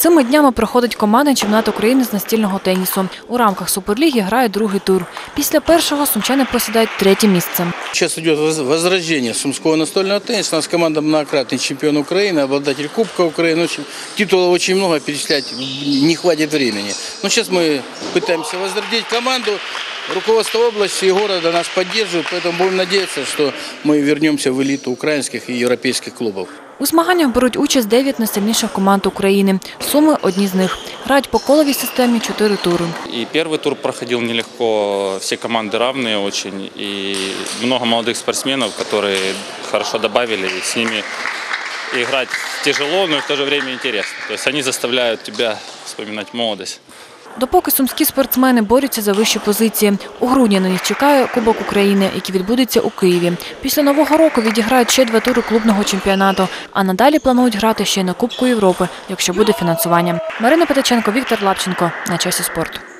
Цими днями проходить командний чемпіонат України з настільного тенісу. У рамках Суперліги грає другий тур. Після першого сумчани посідають третє місце. Сейчас идет воз- возрождение сумского настольного тенниса. У нас команда многократный чемпион Украины, обладатель Кубка Украины. В общем, титулов очень много, перечислять не хватит времени. Но сейчас мы пытаемся возродить команду. Руководство области и города нас поддерживает, поэтому будем надеяться, что мы вернемся в элиту украинских и европейских клубов. У змаганнях беруть участь 9 найсильніших команд України. Суми одні з них. Грають по коловій системі чотири тури. И первый тур проходил нелегко, все команды равные очень, и много молодых спортсменов, которые хорошо добавили, и с ними играть тяжело, но и в то же время интересно. То есть они заставляют тебя вспоминать молодость. Допоки сумські спортсмени борються за вищі позиції. У грудні на них чекає Кубок України, який відбудеться у Києві. Після Нового року відіграють ще два тури клубного чемпіонату, а надалі планують грати ще й на Кубку Європи, якщо буде фінансування. Марина Петиченко, Віктор Лапченко. На часі спорту.